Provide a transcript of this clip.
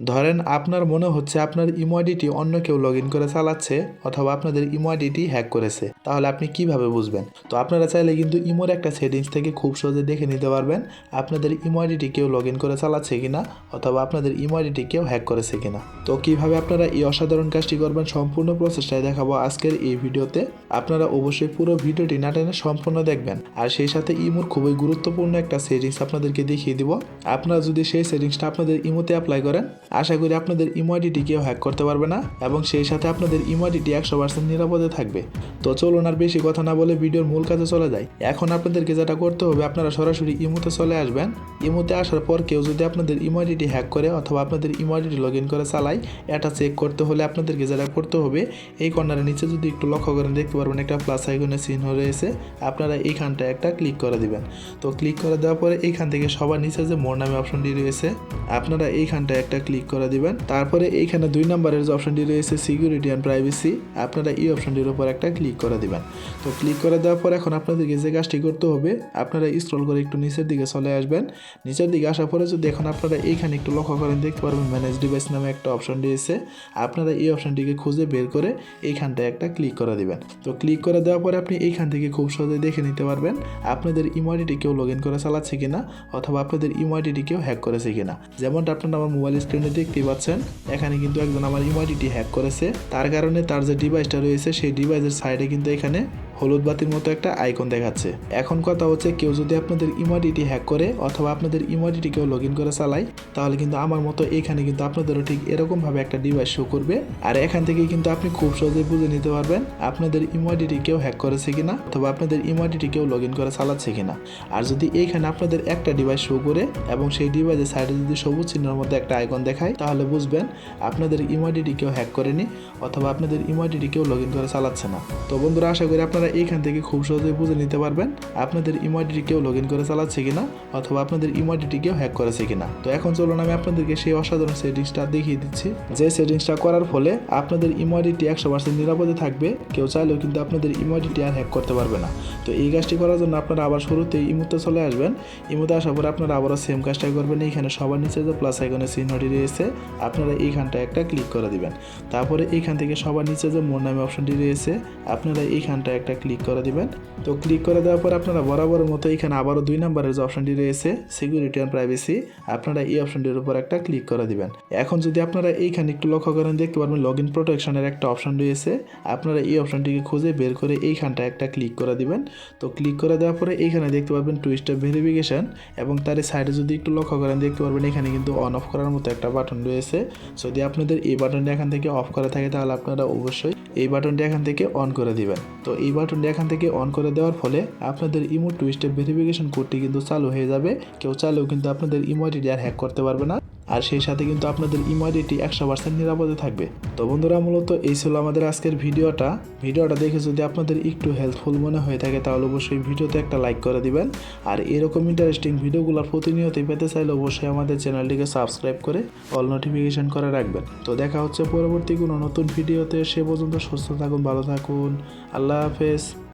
ধরেন আপনার মনে হচ্ছে আপনার ইমো আইডিটি অন্য কেউ লগ ইন করে চালাচ্ছে অথবা আপনাদের ইমো আইডিটি হ্যাক করেছে, তাহলে আপনি কীভাবে বুঝবেন? তো আপনারা চাইলে কিন্তু ইমোর একটা সেটিংস থেকে খুব সহজে দেখে নিতে পারবেন আপনাদের ইমো আইডিটি কেউ লগ ইন করে চালাচ্ছে কিনা অথবা আপনাদের ইমো আইডিটি কেউ হ্যাক করেছে কিনা। তো কীভাবে আপনারা এই অসাধারণ কাজটি করবেন সম্পূর্ণ প্রসেসটাই দেখাবো আজকের এই ভিডিওতে। আপনারা অবশ্যই পুরো ভিডিওটি না টেনে সম্পূর্ণ দেখবেন। আর সেই সাথে ইমোর খুবই গুরুত্বপূর্ণ একটা সেটিংস আপনাদেরকে দেখিয়ে দিব। আপনারা যদি সেই সেটিংসটা আপনাদের ইমোতে অ্যাপ্লাই করেন আশা করি আপনাদের ইমোআইডিটি কেউ হ্যাক করতে পারবে না এবং সেই সাথে আপনাদের ইমোআইডিটি একশো পার্সেন্ট নিরাপদে থাকবে। তো চলুন আর বেশি কথা না বলে ভিডিওর মূল কাজে চলে যায় এখন আপনাদেরকে যেটা করতে হবে, আপনারা সরাসরি ইমোতে চলে আসবেন। ইমোতে আসার পর কেউ যদি আপনাদের ইমোআইডিটি হ্যাক করে অথবা আপনাদের ইমোআইডিটি লগ ইন করে চালায়, এটা চেক করতে হলে আপনাদেরকে যেটা করতে হবে, এই কর্নারের নিচে যদি একটু লক্ষ্য করেন, দেখতে পারবেন একটা প্লাস আইকনের চিহ্ন রয়েছে। আপনারা এইখানটা একটা ক্লিক করে দিবেন। তো ক্লিক করে দেওয়ার পরে এইখান থেকে সবার নিচে যে মোর নামে অপশনটি রয়েছে, আপনারা এইখানটা একটা ক্লিক করে দিবেন। তারপরে এইখানে দুই নম্বরের যে অপশনটি রয়েছে সিকিউরিটি অ্যান্ড প্রাইভেসি আপনারা এই অপশনটির উপর একটা ক্লিক করে দিবেন। তো ক্লিক করে দেওয়ার পর এখন আপনাদেরকে যে কাজটি করতে হবে, আপনারা স্ক্রল করে একটু নিচের দিকে চলে আসবেন। নিচের দিকে আসার পরে যদি এখন আপনারা এইখানে একটু লক্ষ্য করেন, দেখতে পারবেন ম্যানেজ ডিভাইস নামে একটা অপশন রয়েছে। আপনারা এই অপশনটিকে খুঁজে বের করে এইখানটায় একটা ক্লিক করে দিবেন। তো ক্লিক করে দেওয়ার পরে আপনি এইখান থেকে খুব সহজে দেখে নিতে পারবেন, আপনাদের ইমোআইডিটি কেউ লগ ইন করে চালাচ্ছে কিনা, অথবা আপনাদের ইমোআইডিটি কেউ হ্যাক করেছে কিনা। যেমনটা আপনারা আমার মোবাইল স্ক্রিনে দেখতেই পাচ্ছেন, এখানে কিন্তু একজন আমার ইউআইডিটি হ্যাক করেছে। তার কারণে তার যে ডিভাইসটা রয়েছে, সেই ডিভাইসের সাইডে কিন্তু এখানে হলুদ বাতির মতো একটা আইকন দেখাচ্ছে। এখন কথা হচ্ছে, কেউ যদি আপনাদের ইমোডিটি হ্যাক করে অথবা আপনাদের ইমোডিটি কেউ লগ ইন করে চালায়, তাহলে কিন্তু আমার মতো এখানে কিন্তু আপনাদেরও ঠিক এরকমভাবে একটা ডিভাইস শো করবে। আর এখান থেকে কিন্তু আপনি খুব সহজেই বুঝে নিতে পারবেন আপনাদের ইমোডিটি কেউ হ্যাক করেছে কিনা অথবা আপনাদের ইমোডিটি কেউ লগ ইন করে চালাচ্ছে কিনা। আর যদি এইখানে আপনাদের একটা ডিভাইস শো করে এবং সেই ডিভাইসের সাইডে যদি সবুজ চিহ্নের মধ্যে একটা আইকন দেখায়, তাহলে বুঝবেন আপনাদের ইমোডিটি কেউ হ্যাক করেনি অথবা আপনাদের ইমোডিটি কেউ লগ ইন করে চালাচ্ছে না। তো বন্ধুরা, আশা করি আপনারা এইখান থেকে খুব সহজেই বুঝে নিতে পারবেন আপনাদের ইমোডিটি কেউ লগ ইন করে চালাচ্ছে কিনা অথবা আপনাদের ইমোডিটি কেউ হ্যাক করেছে কিনা। তো এখন চলুন আমি আপনাদেরকে সেই অসাধারণ সেটিংসটা দেখিয়ে দিচ্ছি। যে সেটিংসটা করার ফলে আপনাদের ইমোডিটি একশো পার্সেন্ট নিরাপদে থাকবে, কেউ চাইলেও কিন্তু আপনাদের ইমোডিটি আর হ্যাক করতে পারবে না। তো এই কাজটি করার জন্য আপনারা আবার শুরুতেই ইমোতে চলে আসবেন। ইমোতে আসার পরে আপনারা আবারও সেম কাজটাই করবেন। এইখানে সবার নিচে যে প্লাস আইকনের চিহ্নটি রয়েছে, আপনারা এইখানটা একটা ক্লিক করে দিবেন। তারপরে এইখান থেকে সবার নিচে যে মোর নামে অপশনটি রয়েছে, আপনারা এইখানটা একটা ক্লিক করে দিবেন। তো ক্লিক করে দেওয়ার পর আপনারা বরাবরের মতো এখানে আবারও দুই নম্বরের যে অপশনটি রয়েছে সিকিউরিটি অ্যান্ড প্রাইভেসি আপনারা এই অপশনটির উপর একটা ক্লিক করে দিবেন। এখন যদি আপনারা এইখানে একটু লক্ষ্য করেন, দেখতে পারবেন লগ ইন প্রোটেকশনের একটা অপশন রয়েছে। আপনারা এই অপশনটিকে খুঁজে বের করে এইখানটা একটা ক্লিক করে দিবেন। তো ক্লিক করে দেওয়ার পরে এইখানে দেখতে পারবেন টু স্টেপ ভেরিফিকেশন এবং তার সাইডে যদি একটু লক্ষ্য করেন, দেখতে পারবেন এখানে কিন্তু অন অফ করার মতো একটা বাটন রয়েছে। যদি আপনাদের এই বাটনটি এখান থেকে অফ করা থাকে, তাহলে আপনারা অবশ্যই এই বাটনটি এখান থেকে অন করে দিবেন। তো এই বাটনটি এখান থেকে অন করে দেওয়ার ফলে আপনাদের ইমো টু স্টেপ ভেরিফিকেশন কোডটি কিন্তু চালু হয়ে যাবে। কেউ চালেও কিন্তু আপনাদের ইমো আইডি আর হ্যাক করতে পারবে না। আর সেই সাথে কিন্তু আপনাদের ইমোডিটি একশো পার্সেন্ট নিরাপদে থাকবে। তো বন্ধুরা, মূলত এই ছিল আমাদের আজকের ভিডিওটা। ভিডিওটা দেখে যদি আপনাদের একটু হেল্পফুল মনে হয়ে থাকে, তাহলে অবশ্যই ভিডিওতে একটা লাইক করে দিবেন। আর এরকম ইন্টারেস্টিং ভিডিওগুলো প্রতিনিয়তই পেতে চাইলে অবশ্যই আমাদের চ্যানেলটিকে সাবস্ক্রাইব করে অল নোটিফিকেশন করে রাখবেন। তো দেখা হচ্ছে পরবর্তী কোনো নতুন ভিডিওতে। সে পর্যন্ত সুস্থ থাকুন, ভালো থাকুন। আল্লাহ হাফেজ।